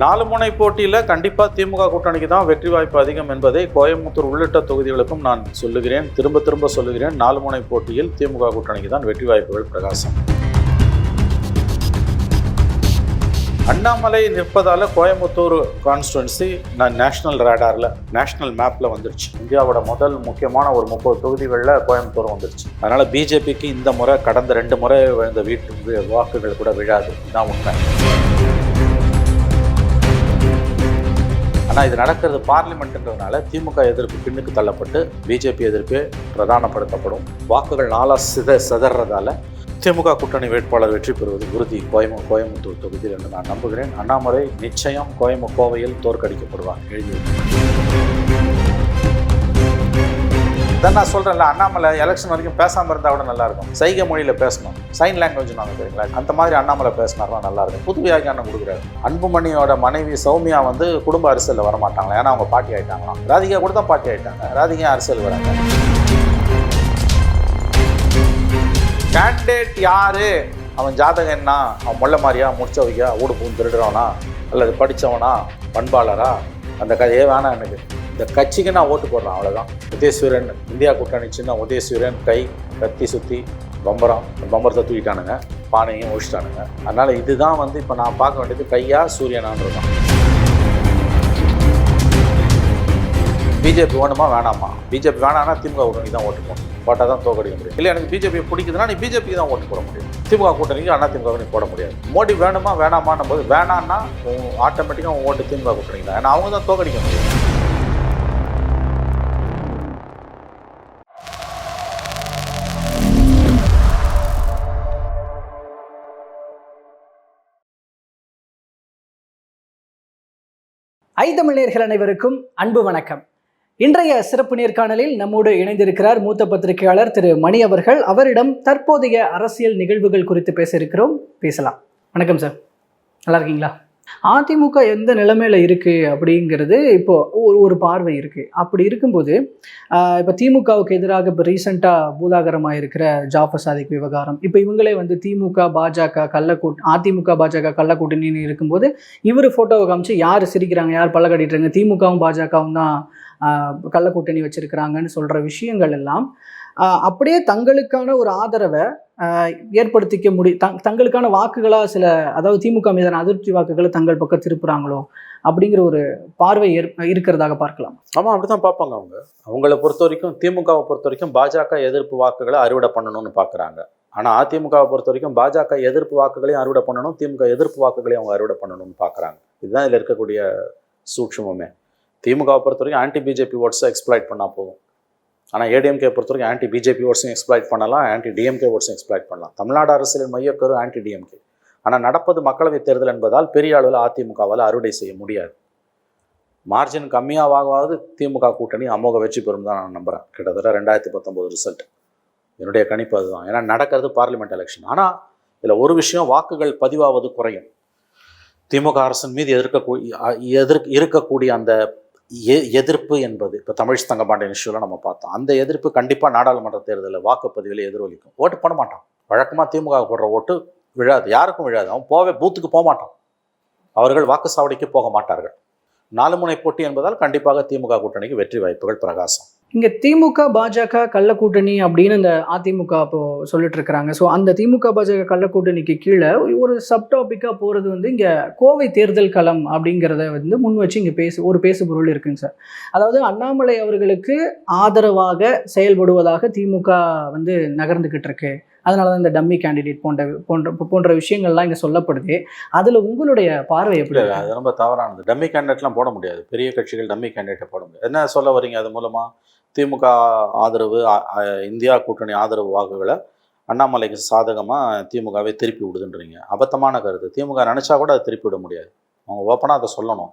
நாலு முனை போட்டியில் கண்டிப்பாக திமுக கூட்டணிக்கு தான் வெற்றி வாய்ப்பு அதிகம் என்பதை கோயம்புத்தூர் உள்ளிட்ட தொகுதிகளுக்கும் நான் சொல்லுகிறேன். திரும்ப திரும்ப சொல்லுகிறேன். நாலு முனை போட்டியில் திமுக கூட்டணிக்கு தான் வெற்றி வாய்ப்புகள் பிரகாசம். அண்ணாமலை நிற்பதால் கோயம்புத்தூர் கான்ஸ்டுவன்சி நான் நேஷனல் ரேடாரில் நேஷனல் மேப்பில் வந்துருச்சு. இந்தியாவோட முதல் முக்கியமான ஒரு முப்பது தொகுதிகளில் கோயம்புத்தூர் வந்துருச்சு. அதனால் பிஜேபிக்கு இந்த முறை கடந்த ரெண்டு முறை இந்த வீட்டு வாக்குகள் கூட விழாது. இதுதான் உண்மை. ஆனால் இது நடக்கிறது பார்லிமெண்ட்டுன்றதுனால திமுக எதிர்ப்பு பின்னுக்கு தள்ளப்பட்டு பிஜேபி எதிர்ப்பே பிரதானப்படுத்தப்படும். வாக்குகள் நாளா சித சிதறதால திமுக கூட்டணி வேட்பாளர் வெற்றி பெறுவது உறுதி. கோயமு கோயம்புத்தூர் தொகுதியில் என்று நான் நம்புகிறேன். அண்ணாமலை நிச்சயம் கோயம்பு கோவையில் தோற்கடிக்கப்படுவார். எழுதி இதான் நான் சொல்கிறேன்ல அண்ணாமலை எலெக்ஷன் வரைக்கும் பேசாமல் இருந்தால் கூட நல்லா இருக்கும் சைகை மொழியில் பேசணும். சைன் லாங்குவேஜ் நாங்கள் தெரியுங்களா? அந்த மாதிரி அண்ணாமலை பேசினார்னா நல்லா இருக்கும் புது வியாக்கியானம் கொடுக்குறாரு. அன்புமணியோட மனைவி சௌமியா வந்து குடும்ப அரசியலில் வரமாட்டாங்களா? ஏன்னா அவங்க பாட்டி ஆயிட்டாங்களாம் ராதிகா கூட தான் பாட்டி ஆயிட்டாங்க. ராதிகா அரசியல் வராங்க. கேண்டிடேட் யாரு? அவன் ஜாதகம் என்ன? அவன் முள்ள மாதிரியா? முடிச்சவையா ஊடு பூந்து திருடுறவனா? அல்லது படித்தவனா பண்பாளரா? அந்த கதையே வேணாம் எனக்கு. இந்த கட்சிக்கு நான் ஓட்டு போடுறேன் அவ்வளோதான் உதயசூரன் இந்தியா கூட்டணி சின்ன உதயசூரன் கை கத்தி சுற்றி பம்பரம் பம்பரத்தை தூக்கிட்டானுங்க பானையும் ஒழிச்சிட்டானுங்க. அதனால் இதுதான் வந்து இப்போ நான் பார்க்க வேண்டியது கையா சூரியனான்றதான் பிஜேபி வேணுமா வேணாமா? பிஜேபி வேணாம்னா திமுக கூட்டணி தான் ஓட்டு போடணும். போட்டால் தான் தோக்கடிக்க முடியும். இல்லை எனக்கு பிஜேபி பிடிக்குதுன்னா நீ பிஜேபிக்கு தான் ஓட்டு போட முடியும். திமுக கூட்டணிக்கு அண்ணா திமுக நீ போட முடியாது. மோடி வேணுமா வேணாமான்னும் போது வேணான்னா ஆட்டோமேட்டிக்காக உன் ஓட்டு திமுக கூட்டணி தான். ஏன்னா அவங்க தான் தோக்கடிக்க முடியும். ஐ தமிழர்கள் அனைவருக்கும் அன்பு வணக்கம். இன்றைய சிறப்பு நேர்காணலில் நம்மோடு இணைந்திருக்கிறார் மூத்த பத்திரிகையாளர் திரு மணி அவர்கள். அவரிடம் தற்போதைய அரசியல் நிகழ்வுகள் குறித்து பேச இருக்கிறோம். பேசலாம். வணக்கம் சார். நல்லா இருக்கீங்களா? அதிமுக எந்த நிலைமையில இருக்கு அப்படிங்கிறது இப்போ ஒரு ஒரு பார்வை இருக்கு. அப்படி இருக்கும்போது இப்போ திமுகவுக்கு எதிராக இப்போ ரீசெண்டாக பூதாகரமாக இருக்கிற ஜாஃபர் சாதிக் விவகாரம் இப்போ இவங்களே வந்து திமுக பாஜக கள்ளக்கூட் அதிமுக பாஜக கள்ளக்கூட்டணின்னு இருக்கும்போது இவர் ஃபோட்டோவை காமிச்சு யார் சிரிக்கிறாங்க யார் பல்ல திமுகவும் பாஜகவும் தான் கள்ளக்கூட்டணி வச்சுருக்கிறாங்கன்னு வச்சிருக்கிறாங்கன்னு சொல்கிற விஷயங்கள் எல்லாம் அப்படியே தங்களுக்கான ஒரு ஆதரவை ஏற்படுத்திக்க முடி தங் தங்களுக்கான வாக்குகளாக சில அதாவது திமுக மீதான அதிருப்தி வாக்குகளை தங்கள் பக்கம் திருப்புறாங்களோ அப்படிங்கிற ஒரு பார்வை ஏற் இருக்கிறதாக பார்க்கலாம். ஆமாம் அப்படி தான் பார்ப்பாங்க அவங்க. அவங்கள பொறுத்த வரைக்கும் திமுகவை பொறுத்த வரைக்கும் பாஜக எதிர்ப்பு வாக்குகளை அறுவடை பண்ணணும்னு பார்க்குறாங்க. ஆனால் அதிமுகவை பொறுத்த வரைக்கும் பாஜக எதிர்ப்பு வாக்குகளையும் அறுவடை பண்ணணும் திமுக எதிர்ப்பு வாக்குகளையும் அவங்க அறுவடை பண்ணணும்னு பார்க்குறாங்க. இதுதான் இதில் இருக்கக்கூடிய சூட்சமுமே. திமுகவை பொறுத்த வரைக்கும் ஆன்டி பிஜேபி ஓட்ஸை எக்ஸ்ப்ளாய்ட் பண்ணால் போதும். ஆனால் ஏடிஎம்கே பொறுத்த வரைக்கும் ஆன்டி பிஜேபி ஓட்ஸையும் எக்ஸ்ப்ளாய்ட் பண்ணலாம் ஆன்டி டிஎம்கே ஓட்ஸையும் எக்ஸ்ப்ளாய்ட் பண்ணலாம். தமிழ்நாடு அரசியலின் மையக்கரு ஆன்டி டிஎம்கே ஆனால் நடப்பது மக்களவைத் தேர்தல் என்பதால் பெரிய அளவில் அதிமுகவால் அறுவடை செய்ய முடியாது. மார்ஜின் கம்மியாவது திமுக கூட்டணி அமோக வெற்றி பெறும் தான் நான் நம்புகிறேன் கிட்டத்தட்ட ரெண்டாயிரத்தி பத்தொம்போது ரிசல்ட் என்னுடைய கணிப்பு அதுதான். ஏன்னா நடக்கிறது பார்லிமெண்ட் எலெக்ஷன் ஆனால் இதில் ஒரு விஷயம் வாக்குகள் பதிவாவது குறையும். திமுக அரசின் மீது எதிர்க்க எதிர் இருக்கக்கூடிய அந்த எ- எதிர்ப்பு என்பது இப்போ தமிழ் தங்கப்பாண்டியன் இஷ்யூவில் நம்ம பார்த்தோம். அந்த எதிர்ப்பு கண்டிப்பாக நாடாளுமன்ற தேர்தலில் வாக்குப்பதிவில் எதிரொலிக்கும். ஓட்டு போட மாட்டான். வழக்கமாக திமுக போடுற ஓட்டு விழாது. யாருக்கும் விழாது. அவன் போவே பூத்துக்கு போக மாட்டான். அவர்கள் வாக்குச்சாவடிக்கு போக மாட்டார்கள். நாலு முனை போட்டி என்பதால் கண்டிப்பாக திமுக கூட்டணிக்கு வெற்றி வாய்ப்புகள் பிரகாசம். இங்கே திமுக பாஜக கள்ளக்கூட்டணி அப்படின்னு இந்த அதிமுக இப்போது சொல்லிட்டு இருக்கிறாங்க ஸோ அந்த திமுக பாஜக கள்ளக்கூட்டணிக்கு கீழே ஒரு சப்டாபிக்காக போகிறது வந்து இங்கே கோவை தேர்தல் களம் அப்படிங்கிறத வந்து முன் வச்சு இங்கே பேசு ஒரு பேசு பொருள் இருக்குங்க சார். அதாவது அண்ணாமலை அவர்களுக்கு ஆதரவாக செயல்படுவதாக திமுக வந்து நகர்ந்துக்கிட்டு இருக்கு. அதனால தான் இந்த டம்மி கேண்டிடேட் போன்ற போன்ற போன்ற விஷயங்கள்லாம் இங்கே சொல்லப்படுது. அதில் உங்களுடைய பார்வை எப்படி அது ரொம்ப தவறானது. டம்மி கேண்டிடேட்லாம் போட முடியாது. பெரிய கட்சிகள் டம்மி கேண்டிடேட்டை போட முடியாது. என்ன சொல்ல வரீங்க அது மூலமாக திமுக ஆதரவு இந்தியா கூட்டணி ஆதரவு வாக்குகளை அண்ணாமலைக்கு சாதகமாக திமுகவே திருப்பி விடுதுன்றீங்க. அபத்தமான கருத்து. திமுக நினச்சா கூட அதை திருப்பி விட முடியாது. அவங்க ஓப்பனாக அதை சொல்லணும்.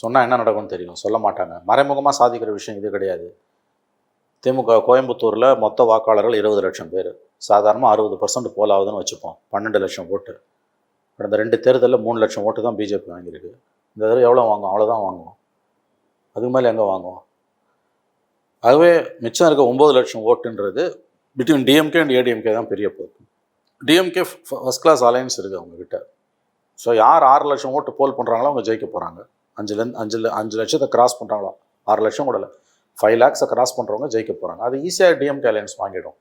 சொன்னால் என்ன நடக்கும்னு தெரியும். சொல்ல மாட்டாங்க. மறைமுகமாக சாதிக்கிற விஷயம் இது கிடையாது. திமுக கோயம்புத்தூரில் மொத்த வாக்காளர்கள் இருபது லட்சம் பேர். சாதாரணமாக அறுபது பர்சன்ட் போலாவதுன்னு வச்சுப்போம். பன்னெண்டு லட்சம் ஓட்டு. கடந்த ரெண்டு தேர்தலில் மூணு லட்சம் ஓட்டு தான் பிஜேபி வாங்கியிருக்கு. இந்த தடவை எவ்வளோ வாங்குவோம் அவ்வளோதான் வாங்குவோம். அதுக்கு மேலே எங்கே வாங்குவோம்? ஆகவே மிச்சம் இருக்க ஒம்பது லட்சம் ஓட்டுன்றது பிட்வீன் டிஎம்கே அண்ட் ஏடிஎம்கே தான் பெரிய போக்கு. டிஎம்கே ஃபர்ஸ்ட் கிளாஸ் அலையன்ஸ் இருக்குது அவங்கக்கிட்ட ஸோ யார் ஆறு லட்சம் ஓட்டு போல் பண்ணுறாங்களோ அவங்க ஜெயிக்க போகிறாங்க அஞ்சுலேருந்து அஞ்சு அஞ்சு லட்சத்தை கிராஸ் பண்ணுறாங்களோ ஆறு லட்சம் கூட இல்லை. ஃபைவ் லேக்ஸை கிராஸ் பண்ணுறவங்க ஜெயிக்க போகிறாங்க அது ஈஸியாக டிஎம்கே அலையன்ஸ் வாங்கிடும்.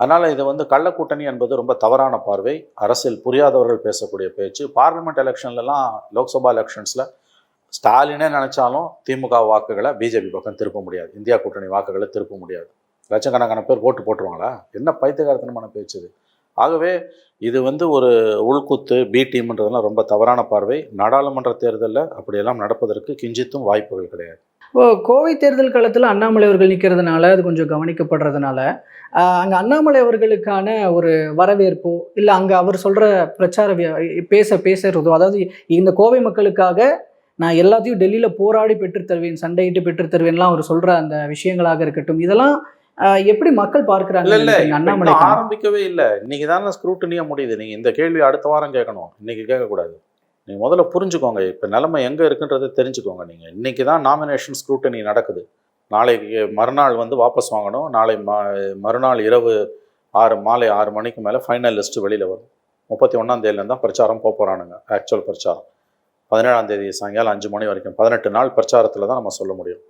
அதனால் இது வந்து கள்ளக்கூட்டணி என்பது ரொம்ப தவறான பார்வை. அரசியல் புரியாதவர்கள் பேசக்கூடிய பேச்சு. பார்லிமெண்ட் எலெக்ஷன்லலாம் லோக்சபா எலெக்ஷன்ஸில் ஸ்டாலினே நினச்சாலும் திமுக வாக்குகளை பிஜேபி பக்கம் திருப்ப முடியாது. இந்தியா கூட்டணி வாக்குகளை திருப்ப முடியாது. லட்சக்கணக்கான பேர் ஓட்டு போட்டுருவாங்களா? என்ன பைத்தியகாரத்தனமான பேச்சுது ஆகவே இது வந்து ஒரு உள்குத்து பி டீம்ன்றதெல்லாம் ரொம்ப தவறான பார்வை. நாடாளுமன்ற தேர்தலில் அப்படியெல்லாம் நடப்பதற்கு கிஞ்சித்தும் வாய்ப்புகள் கிடையாது. இப்போ கோவை தேர்தல் காலத்தில் அண்ணாமலை அவர்கள் நிற்கிறதுனால அது கொஞ்சம் கவனிக்கப்படுறதுனால அங்கே அண்ணாமலை அவர்களுக்கான ஒரு வரவேற்போ இல்லை அங்கே அவர் சொல்கிற பிரச்சார பேச பேசுறதோ அதாவது இந்த கோவை மக்களுக்காக நான் எல்லாத்தையும் டெல்லியில போராடி பெற்றுத் தருவேன் சண்டையிட்டு பெற்றுத் தருவேன்லாம் அவர் சொல்ற அந்த விஷயங்களாக இருக்கட்டும். இதெல்லாம் எப்படி மக்கள் பார்க்கிறாங்க இல்ல அண்ணாமலை ஆரம்பிக்கவே இல்ல. இன்னைக்கு தானே ஸ்க்ரூட்டனியா முடியுது. நீங்க இந்த கேள்வி அடுத்த வாரம் கேட்கணும். இன்னைக்கு கேட்கக்கூடாது. நீங்க முதல்ல புரிஞ்சுக்கோங்க. இப்ப நிலைமை எங்க இருக்குன்றதை தெரிஞ்சுக்கோங்க நீங்க. இன்னைக்கு தான் நாமினேஷன் ஸ்க்ரூட்டனி நடக்குது. நாளைக்கு மறுநாள் வந்து வாபஸ் வாங்கணும். நாளை ம மறுநாள் இரவு ஆறு மாலை ஆறு மணிக்கு மேலே ஃபைனல் லிஸ்ட்டு வெளியில் வரும். முப்பத்தி ஒன்றாம் தேதியிலேருந்து தான் பிரச்சாரம் போக போகிறானுங்க ஆக்சுவல் பிரச்சாரம். பதினேழாம் தேதி சாயங்காலம் அஞ்சு மணி வரைக்கும் பதினெட்டு நாள் பிரச்சாரத்தில் தான் நம்ம சொல்ல முடியும்.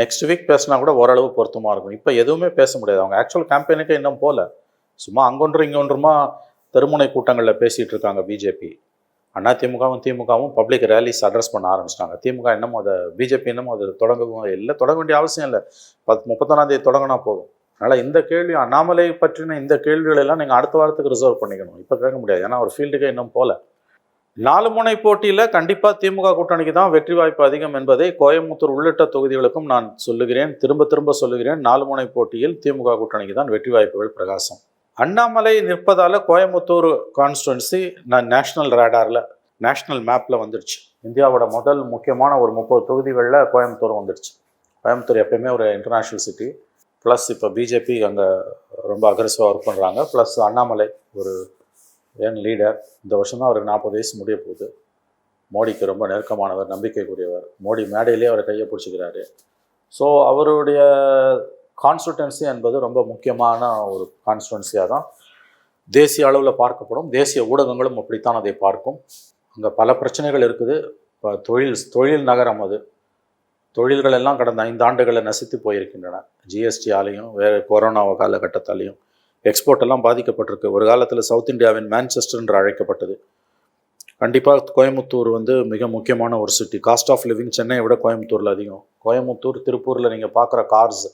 நெக்ஸ்ட் வீக் பேசினா கூட ஓரளவு பொருத்தமாக இருக்கும். இப்போ எதுவுமே பேச முடியாது. அவங்க ஆக்சுவல் கேம்பெயினுக்கு இன்னும் போகல சும்மா அங்கொன்றும் இங்கொன்றுமா தெருமுனை கூட்டங்களில் பேசிகிட்டு இருக்காங்க பிஜேபி அதிமுகவும் திமுகவும் பப்ளிக் ரேலிஸ் அட்ரஸ் பண்ண ஆரம்பிச்சிட்டாங்க. திமுக என்னமோ அதை பிஜேபி என்னமோ அதை தொடங்கவும் இல்லை தொடங்க வேண்டிய அவசியம் இல்லை. பத் முப்பத்தொன்னாம் தேதி தொடங்கினா போதும். அதனால் இந்த கேள்வி அண்ணாமலை பற்றின இந்த கேள்விகளெல்லாம் நீங்கள் அடுத்த வாரத்துக்கு ரிசர்வ் பண்ணிக்கணும். இப்போ கேட்க முடியாது. ஏன்னா ஒரு ஃபீல்டுக்கே இன்னும் போகல நாலு முனை போட்டியில் கண்டிப்பாக திமுக கூட்டணிக்கு தான் வெற்றி வாய்ப்பு அதிகம் என்பதை கோயம்புத்தூர் உள்ளிட்ட தொகுதிகளுக்கும் நான் சொல்லுகிறேன். திரும்ப திரும்ப சொல்லுகிறேன். நாலு முனை போட்டியில் திமுக கூட்டணிக்கு தான் வெற்றி வாய்ப்புகள் பிரகாசம். அண்ணாமலை நிற்பதால் கோயம்புத்தூர் கான்ஸ்டுவன்சி நான் நேஷனல் ரேடாரில் நேஷனல் மேப்பில் வந்துடுச்சு. இந்தியாவோட முதல் முக்கியமான ஒரு முப்பது தொகுதிகளில் கோயம்புத்தூர் வந்துடுச்சு. கோயம்புத்தூர் எப்பயுமே ஒரு இன்டர்நேஷ்னல் சிட்டி ப்ளஸ் இப்போ பிஜேபி அங்கே ரொம்ப அக்ரெசிவாக ஒர்க் பண்ணுறாங்க ப்ளஸ் அண்ணாமலை ஒரு என் லீடர் இந்த வருஷம் தான் அவருக்கு நாற்பது வயசு முடிய போகுது. மோடிக்கு ரொம்ப நெருக்கமானவர் நம்பிக்கைக்குரியவர். மோடி மேடையிலே அவர் கையை பிடிச்சிக்கிறாரு. ஸோ அவருடைய கான்ஸ்டிடுவன்சி என்பது ரொம்ப முக்கியமான ஒரு கான்ஸ்டிடுவன்சியாக தான் தேசிய அளவில் பார்க்கப்படும். தேசிய ஊடகங்களும் அப்படித்தான் அதை பார்க்கும். அங்கே பல பிரச்சனைகள் இருக்குது. இப்போ தொழில் தொழில் நகரம் அது. தொழில்கள் எல்லாம் கடந்த ஐந்து ஆண்டுகளை நசித்து போயிருக்கின்றன. ஜிஎஸ்டியாலையும் வேறு கொரோனா காலகட்டத்தாலையும். எக்ஸ்போர்ட் எல்லாம் பாதிக்கப்பட்டிருக்கு. ஒரு காலத்தில் சவுத் இந்தியாவின் மேன்செஸ்டர் என்று அழைக்கப்பட்டது. கண்டிப்பாக கோயம்புத்தூர் வந்து மிக முக்கியமான ஒரு சிட்டி காஸ்ட் ஆஃப் லிவிங் சென்னையை விட கோயம்புத்தூரில் அதிகம். கோயம்புத்தூர் திருப்பூரில் நீங்கள் பார்க்குற கார்ஸ்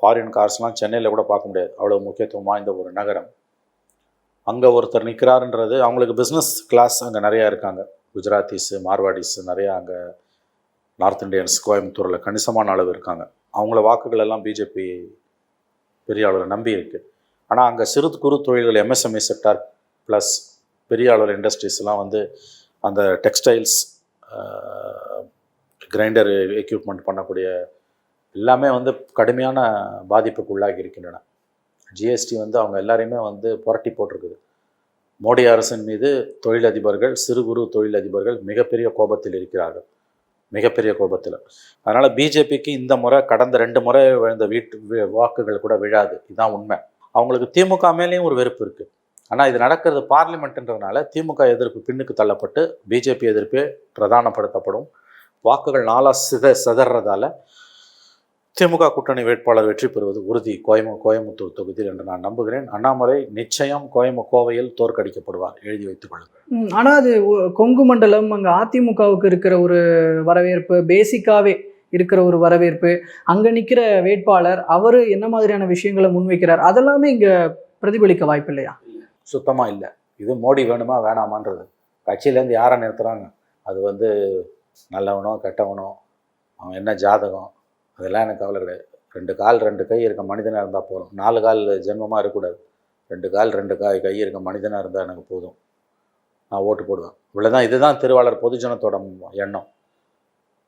ஃபாரின் கார்ஸ்லாம் சென்னையில் கூட பார்க்க முடியாது. அவ்வளோ முக்கியத்துவம் வாய்ந்த ஒரு நகரம். அங்கே ஒருத்தர் நிற்கிறாருன்றது அவங்களுக்கு பிஸ்னஸ் கிளாஸ் அங்கே நிறையா இருக்காங்க. குஜராத்திஸு மார்வாடிஸு நிறையா அங்கே நார்த் இந்தியன்ஸ் கோயம்புத்தூரில் கணிசமான அளவு இருக்காங்க. அவங்கள வாக்குகள் எல்லாம் பிஜேபி பெரிய அளவில் நம்பி இருக்குது ஆனால் அங்கே சிறு குறு தொழில்கள் எம்எஸ்எம்இ செக்டார் ப்ளஸ் பெரிய அளவில் இண்டஸ்ட்ரீஸ்லாம் வந்து அந்த டெக்ஸ்டைல்ஸ் கிரைண்டர் எக்யூப்மெண்ட் பண்ணக்கூடிய எல்லாமே வந்து கடுமையான பாதிப்புக்கு உள்ளாகி இருக்கின்றன. ஜிஎஸ்டி வந்து அவங்க எல்லாரையுமே வந்து புரட்டி போட்டிருக்குது. மோடி அரசின் மீது தொழிலதிபர்கள் சிறு குறு தொழிலதிபர்கள் மிகப்பெரிய கோபத்தில் இருக்கிறார்கள். மிகப்பெரிய கோபத்தில். அதனால் பிஜேபிக்கு இந்த முறை கடந்த ரெண்டு முறை விழுந்த வீட்டு வாக்குகள் கூட விழாது. இதுதான் உண்மை. அவங்களுக்கு திமுக மேலேயும் ஒரு வெறுப்பு இருக்குது ஆனால் இது நடக்கிறது பார்லிமெண்ட்ன்றதுனால திமுக எதிர்ப்பு பின்னுக்கு தள்ளப்பட்டு பிஜேபி எதிர்ப்பே பிரதானப்படுத்தப்படும். வாக்குகள் நாளாக சித சிதறதால திமுக கூட்டணி வேட்பாளர் வெற்றி பெறுவது உறுதி. கோயமு கோயம்புத்தூர் தொகுதியில் என்று நான் நம்புகிறேன். அண்ணாமலை நிச்சயம் கோயம்பு கோவையில் தோற்கடிக்கப்படுவார். எழுதி வைத்துக் கொள்ளுங்கள். ஆனால் அது ஒ- கொங்கு மண்டலம் அங்கே அதிமுகவுக்கு இருக்கிற ஒரு வரவேற்பு பேசிக்காவே இருக்கிற ஒரு வரவேற்பு அங்கே நிற்கிற வேட்பாளர் அவர் என்ன மாதிரியான விஷயங்களை முன்வைக்கிறார் அதெல்லாமே இங்கே பிரதிபலிக்க வாய்ப்பு இல்லையா சுத்தமாக இல்லை. இது மோடி வேணுமா வேணாமான்றது. கட்சியிலேருந்து யாரை நிறுத்துகிறாங்க அது வந்து நல்லவனோ கெட்டவனோ அவன் என்ன ஜாதகம்? அதெல்லாம் எனக்கு கவலை கிடையாது. ரெண்டு கால் ரெண்டு கை இருக்க மனிதனாக இருந்தால் போதும். நாலு கால் ஜென்மமாக இருக்கக்கூடாது. ரெண்டு கால் ரெண்டு காய் கை இருக்க மனிதனாக இருந்தால் எனக்கு போதும். நான் ஓட்டு போடுவேன். இவ்வளோதான் இதுதான் திருவாளர் பொதுஜனத்தோட எண்ணம்.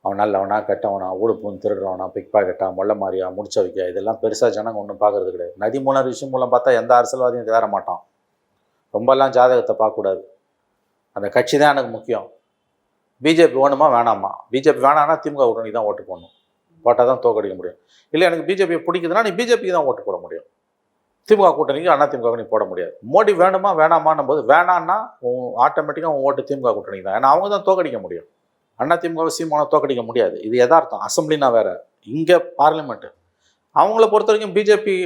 அவன் நல்லவனா கெட்டவனா ஊடுப்பூன் திருடுறவனா பிக் பாக்கெட்டா மொள்ள மாறியா முடிச்ச வைக்க இதெல்லாம் பெருசாக ஜனங்க ஒன்றும் பார்க்கறது கிடையாது. நதி மூலம் ரிஷி மூலம் பார்த்தா எந்த அரசியல்வாதியும் தேர மாட்டான். ரொம்பலாம் ஜாதகத்தை பார்க்கக்கூடாது. அந்த கட்சி தான் எனக்கு முக்கியம். பிஜேபி வேணுமா வேணாமா? பிஜேபி வேணான்னா திமுக கூட்டணிக்கு தான் ஓட்டு போடணும். போட்டால் தான் தோக்கடிக்க முடியும். இல்லை எனக்கு பிஜேபியை பிடிக்குதுன்னா நீ பிஜேபிக்கு தான் ஓட்டு போட முடியும். திமுக கூட்டணிக்கு அண்ணா திமுக நீ போட முடியாது. மோடி வேணுமா வேணாமான்னும் போது வேணான்னா ஆட்டோமேட்டிக்காக உன் ஓட்டு திமுக கூட்டணிக்கு தான். ஏன்னா அவங்க தான் தோக்கடிக்க முடியும். அண்ணா திமுக சீமான தோக்கடிக்க முடியாது. இது யதார்த்தம். அசம்பிளினா வேற. இங்கே பார்லிமெண்ட்டு அவங்கள பொறுத்த வரைக்கும் பிஜேபி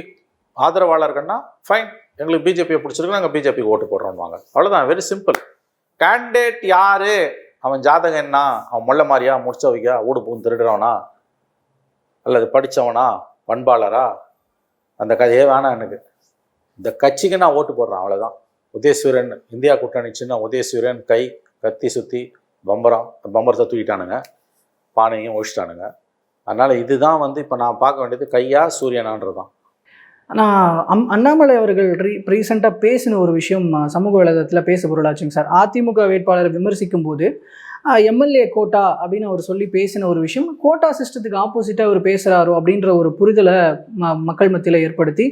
ஆதரவாளர்கள்னா ஃபைன். எங்களுக்கு பிஜேபியை பிடிச்சிருக்கு. நாங்கள் பிஜேபிக்கு ஓட்டு போடுறோம்வாங்க அவ்வளோதான் வெரி சிம்பிள் கேண்டிடேட் யாரு? அவன் ஜாதகம் என்ன? அவன் முள்ள மாதிரியா முடிச்சவைக்கா ஊடு பூந்து திருடுறவனா? அல்லது படித்தவனா பண்பாளரா? அந்த கதையே வேணாம் எனக்கு. இந்த கட்சிக்கு நான் ஓட்டு போடுறேன். அவ்வளோதான் உதயசூரன் இந்தியா கூட்டணி சின்ன உதயசூரன் கை கத்தி சுற்றி பம்பரம் பம்பரத்தை தூக்கிட்டானுங்க. பானையும் ஒழிச்சிட்டானுங்க. அதனால் இதுதான் வந்து இப்போ நான் பார்க்க வேண்டியது கையா சூரியனான்றது தான் ஆனால் அம் அண்ணாமலை அவர்கள் ரீ ரீசெண்டாக பேசின ஒரு விஷயம் சமூக வலைதளத்தில் பேச பொருளாச்சுங்க சார். அதிமுக வேட்பாளரை விமர்சிக்கும் போது எம்எல்ஏ கோட்டா அப்படின்னு அவர் சொல்லி பேசின ஒரு விஷயம். கோட்டா சிஸ்டத்துக்கு ஆப்போசிட்டாக அவர் பேசுகிறாரோ அப்படின்ற ஒரு புரிதலை ம மக்கள் மத்தியில் ஏற்படுத்தி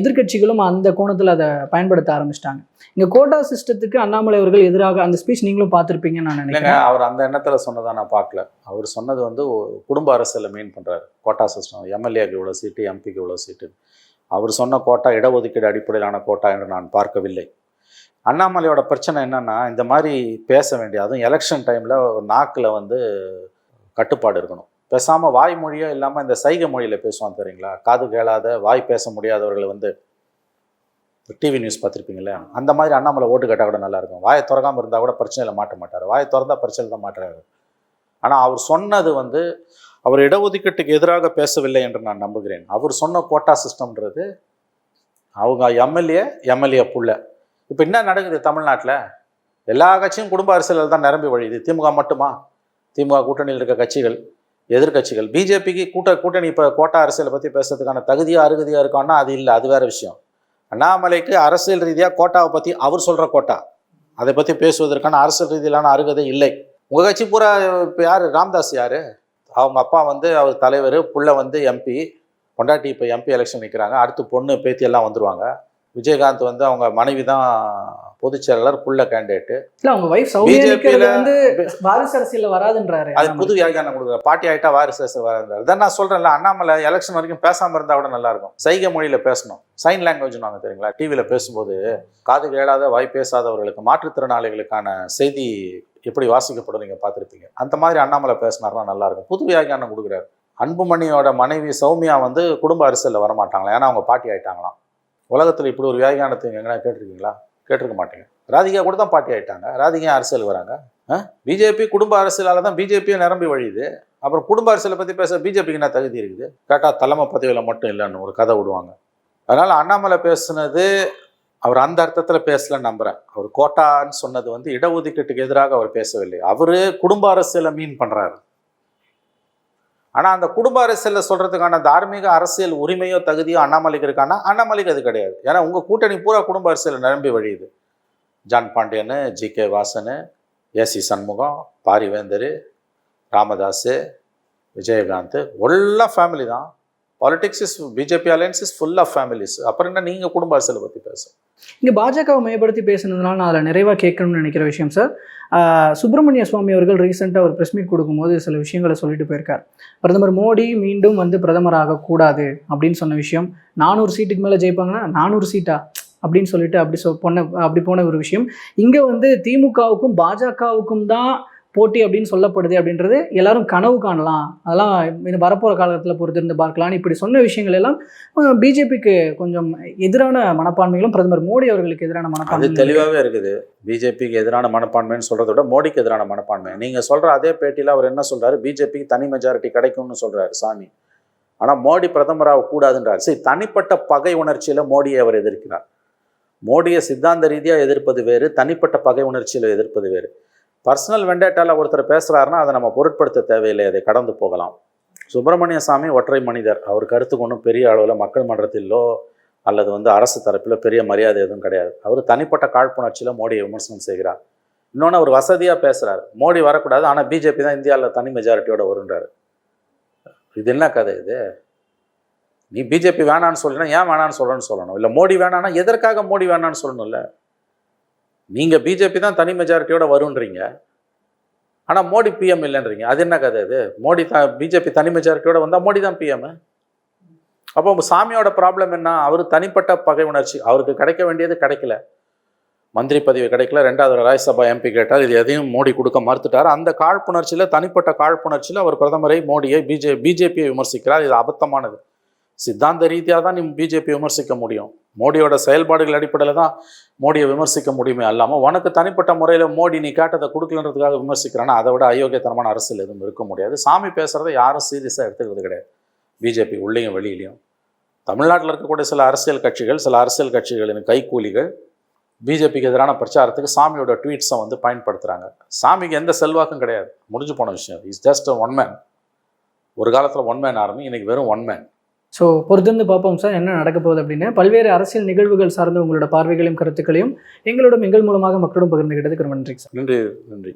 எதிர்கட்சிகளும் எதிர்க்கட்சிகளும் அந்த கோணத்தில் அதை பயன்படுத்த ஆரம்பிச்சிட்டாங்க. இங்கே கோட்டா சிஸ்டத்துக்கு அண்ணாமலை அவர்கள் எதிராக அந்த ஸ்பீச் நீங்களும் பார்த்துருப்பீங்கன்னு நான் நினைக்கிறேன். அவர் அந்த எண்ணத்தில் சொன்னதை நான் பார்க்கல. அவர் சொன்னது வந்து குடும்ப அரசில் மெயின் பண்ணுறாரு கோட்டா சிஸ்டம் எம்எல்ஏக்கு இவ்வளோ சீட்டு எம்பிக்கு இவ்வளோ சீட்டு அவர் சொன்ன கோட்டா இடஒதுக்கீடு அடிப்படையிலான கோட்டா என்று நான் பார்க்கவில்லை. அண்ணாமலையோட பிரச்சனை என்னன்னா இந்த மாதிரி பேச வேண்டிய அதுவும் எலெக்ஷன் டைமில் நாக்கில் வந்து கட்டுப்பாடு இருக்கணும். பேசாமல் வாய்மொழியோ இல்லாமல் இந்த சைகை மொழியில் பேசுவான் தெரியுங்களா? காது கேளாத வாய் பேச முடியாதவர்கள் வந்து டிவி நியூஸ் பார்த்துருப்பீங்களே அந்த மாதிரி அண்ணாமலை ஓட்டு கேட்டால் கூட நல்லா இருக்கும். வாயை திறக்காமல் இருந்தால் கூட பிரச்சனையில் மாட்ட மாட்டார். வாயை திறந்தா பிரச்சனை தான் மாட்டுறாரு ஆனால் அவர் சொன்னது வந்து அவர் இடஒதுக்கீட்டுக்கு எதிராக பேசவில்லை என்று நான் நம்புகிறேன். அவர் சொன்ன கோட்டா சிஸ்டம்ன்றது அவங்க எம்எல்ஏ எம்எல்ஏ புள்ள. இப்போ என்ன நடக்குது தமிழ்நாட்டில்? எல்லா கட்சியும் குடும்ப அரசியலில் தான் நிரம்பி வழியுது. திமுக மட்டுமா? திமுக கூட்டணியில் இருக்க கட்சிகள் எதிர்க்கட்சிகள். பிஜேபிக்கு கூட்ட கூட்டணி இப்போ கோட்டா அரசியலை பற்றி பேசுறதுக்கான தகுதியாக அருகதியாக இருக்கான்னா அது இல்லை. அது வேறு விஷயம். அண்ணாமலைக்கு அரசியல் ரீதியாக கோட்டாவை பற்றி அவர் சொல்கிற கோட்டா. அதை பற்றி பேசுவதற்கான அரசியல் ரீதியிலான அருகதை இல்லை. உங்கள் கட்சி பூரா இப்போ யார்? ராம்தாஸ் யார்? அவங்க அப்பா வந்து அவர் தலைவர் புள்ள வந்து எம்பி பொண்டாட்டி இப்போ எம்பி எலெக்ஷன் நிற்கிறாங்க அடுத்து பொண்ணு பேத்தி எல்லாம் வந்துருவாங்க. விஜயகாந்த் வந்து அவங்க மனைவி தான் பொதுச் செயலாளர் புள்ள கேண்டிடேட்டு இல்லை அவங்க வைஃப் சௌமியா BJP ல நிற்கிறது வந்து வாரிசு அரசியலில் வராதுன்றாரு. அது புது வியாக்கியானம் கொடுக்குற பாட்டி ஆகிட்டா வாரிசு அரசு வராது இதான் நான் சொல்கிறேன்ல அண்ணாமலை எலெக்ஷன் வரைக்கும் பேசாமல் இருந்தால் கூட நல்லா இருக்கும் சைகை மொழியில் பேசணும். சைன் லாங்குவேஜ் நாங்கள் தெரியுங்களா? டிவியில் பேசும்போது காது கேளாத வாய் பேசாதவர்களுக்கு மாற்றுத்திறனாளிகளுக்கான செய்தி எப்படி வாசிக்கப்படும் நீங்கள் பார்த்துருப்பீங்க. அந்த மாதிரி அண்ணாமலை பேசினார்னா நல்லா இருக்கும் புது வியாக்கியானம் கொடுக்குறாரு. அன்புமணியோட மனைவி சௌமியா வந்து குடும்ப அரசியலில் வரமாட்டாங்களா ஏன்னா அவங்க பாட்டி ஆயிட்டாங்களாம். உலகத்தில் இப்படி ஒரு வியாகியானத்தை எங்கன்னா கேட்டிருக்கீங்களா? கேட்டிருக்க மாட்டீங்க. ராதிகா கூட தான் பாட்டி ஆகிட்டாங்க ராதிகா அரசியல் வராங்க. பிஜேபி குடும்ப அரசியலால் தான் பிஜேபியை நிரம்பி வழியுது. அப்புறம் குடும்ப அரசியலை பற்றி பேச பிஜேபிக்கு என்ன தகுதி இருக்குது? கேட்டால் தலைமை பதவியில் மட்டும் இல்லைன்னு ஒரு கதை விடுவாங்க. அதனால் அண்ணாமலை பேசுனது அவர் அந்த அர்த்தத்தில் பேசலன்னு நம்புகிறேன் அவர் கோட்டான்னு சொன்னது வந்து இடஒதுக்கீட்டுக்கு எதிராக அவர் பேசவில்லை. அவர் குடும்ப அரசியலை மீன் பண்ணுறாரு ஆனால் அந்த குடும்ப அரசியலில் சொல்கிறதுக்கான தார்மீக அரசியல் உரிமையோ தகுதியோ அண்ணாமலைக்கு இருக்கானா அண்ணாமலைக்கு அது கிடையாது. ஏன்னா உங்கள் கூட்டணி பூரா குடும்ப அரசியல் நிரம்பி வழியுது. John Pandian G. K. Vasan A C Shanmugam Parivendhar Ramadoss Vijayakanth எல்லாம் ஃபேமிலி தான். Politics is BJP alliance is full of families அப்புறம் என்ன நீங்கள் குடும்ப அரசியலை பற்றி பேசும் இங்கே பாஜகவை மையப்படுத்தி பேசுனதுனால நான் அதில் நிறைவாக கேட்கணும்னு நினைக்கிற விஷயம் சார் சுப்பிரமணிய சுவாமி அவர்கள் ரீசெண்டாக ஒரு ப்ரெஸ் மீட் கொடுக்கும்போது சில விஷயங்களை சொல்லிட்டு போயிருக்கார். பிரதமர் மோடி மீண்டும் வந்து பிரதமர் ஆகக்கூடாது அப்படின்னு சொன்ன விஷயம். நானூறு சீட்டுக்கு மேலே ஜெயிப்பாங்கன்னா நானூறு சீட்டா? அப்படின்னு சொல்லிட்டு அப்படி சொ பொண்ண அப்படி போன ஒரு விஷயம். இங்கே வந்து திமுகவுக்கும் பாஜகவுக்கும் தான் போட்டி அப்படின்னு சொல்லப்படுது அப்படின்றது எல்லாரும் கனவு காணலாம். அதெல்லாம் இன்னும் வரப்போகிற காலத்தில் பொறுத்திருந்து பார்க்கலாம் இப்படி சொன்ன விஷயங்கள் எல்லாம் பிஜேபிக்கு கொஞ்சம் எதிரான மனப்பான்மைகளும் பிரதமர் மோடி அவர்களுக்கு எதிரான மனப்பான்மை தெளிவாகவே இருக்குது. பிஜேபிக்கு எதிரான மனப்பான்மைன்னு சொல்கிறத விட மோடிக்கு எதிரான மனப்பான்மை. நீங்கள் சொல்கிற அதே பேட்டியில் அவர் என்ன சொல்கிறாரு பிஜேபிக்கு தனி மெஜாரிட்டி கிடைக்கும்னு சொல்கிறாரு சாமி. ஆனால் மோடி பிரதமராக கூடாதுன்றார். சரி தனிப்பட்ட பகை உணர்ச்சியில் மோடியை அவர் எதிர்க்கிறார். மோடியை சித்தாந்த ரீதியாக எதிர்ப்பது வேறு தனிப்பட்ட பகை உணர்ச்சியில் எதிர்ப்பது வேறு. பர்சனல் வெண்டேட்டாவில் ஒருத்தர் பேசுகிறாருன்னா அதை நம்ம பொருட்படுத்த தேவையில்லை. அதை கடந்து போகலாம். சுப்பிரமணிய சாமி ஒற்றை மனிதர். அவர் கருத்துக்கு ஒன்றும் பெரிய அளவில் மக்கள் மன்றத்திலோ அல்லது வந்து அரசு தரப்பில் பெரிய மரியாதை எதுவும் கிடையாது. அவர் தனிப்பட்ட காழ்ப்புணர்ச்சியில் மோடியை விமர்சனம் செய்கிறார். இன்னொன்று அவர் வசதியாக பேசுகிறார் மோடி வரக்கூடாது ஆனால் பிஜேபி தான் இந்தியாவில் தனி மெஜாரிட்டியோட வருன்றார் இது என்ன கதை இது? நீ பிஜேபி வேணான்னு சொல்லினா ஏன் வேணான்னு சொல்கிறேன்னு சொல்லணும்? இல்லை மோடி வேணான்னா எதற்காக மோடி வேணான்னு சொல்லணும்ல? நீங்கள் பிஜேபி தான் தனி மெஜாரிட்டியோட வருன்றீங்க. ஆனால் மோடி பிஎம் இல்லைன்றீங்க. அது என்ன கதை இது? மோடி த பிஜேபி தனி மெஜாரிட்டியோட வந்தால் மோடி தான் பிஎம் அப்போ சாமியோட ப்ராப்ளம் என்ன? அவர் தனிப்பட்ட பகை உணர்ச்சி. அவருக்கு கிடைக்க வேண்டியது கிடைக்கல. மந்திரி பதவி கிடைக்கல. ரெண்டாவது ராஜ்யசபா எம்பி கேட்டார் இது எதையும் மோடி கொடுக்க மறுத்துட்டார். அந்த காழ்ப்புணர்ச்சியில் தனிப்பட்ட காழ்ப்புணர்ச்சியில் அவர் பிரதமரை மோடியை பிஜே பிஜேபியை விமர்சிக்கிறார். இது அபத்தமானது. சித்தாந்த ரீதியாக தான் நீ பிஜேபி விமர்சிக்க முடியும். மோடியோட செயல்பாடுகள் அடிப்படையில் தான் மோடியை விமர்சிக்க முடியுமே அல்லாமல் உனக்கு தனிப்பட்ட முறையில் மோடி நீ கேட்டதை கொடுக்கலன்றதுக்காக விமர்சிக்கிறான்னா அதை விட அயோக்கியத்தனமான அரசியல் எதுவும் இருக்க முடியாது. சாமி பேசுகிறத யாரும் சீரியஸாக எடுத்துக்கிறது கிடையாது. பிஜேபி உள்ளேயும் வெளியிலையும். தமிழ்நாட்டில் இருக்கக்கூடிய சில அரசியல் கட்சிகள் சில அரசியல் கட்சிகளின் கைக்கூலிகள் பிஜேபிக்கு எதிரான பிரச்சாரத்துக்கு சாமியோட ட்வீட்ஸை வந்து பயன்படுத்துகிறாங்க சாமிக்கு எந்த செல்வாக்கும் கிடையாது. முடிஞ்சு போன விஷயம். இஸ் ஜஸ்ட் ஒன் மேன் ஒரு காலத்தில் ஒன் மேன் ஆர்மி இன்றைக்கி வெறும் ஒன் மேன் ஸோ பொறுத்திருந்து பார்ப்போம் சார் என்ன நடக்க போகுது அப்படின்னு. பல்வேறு அரசியல் நிகழ்வுகள் சார்ந்த உங்களோட பார்வைகளையும் கருத்துக்களையும் எங்களோட எங்கள் மூலமாக மக்களும் பகிர்ந்துகிட்டதுக்கு ரொம்ப நன்றி சார். நன்றி நன்றி.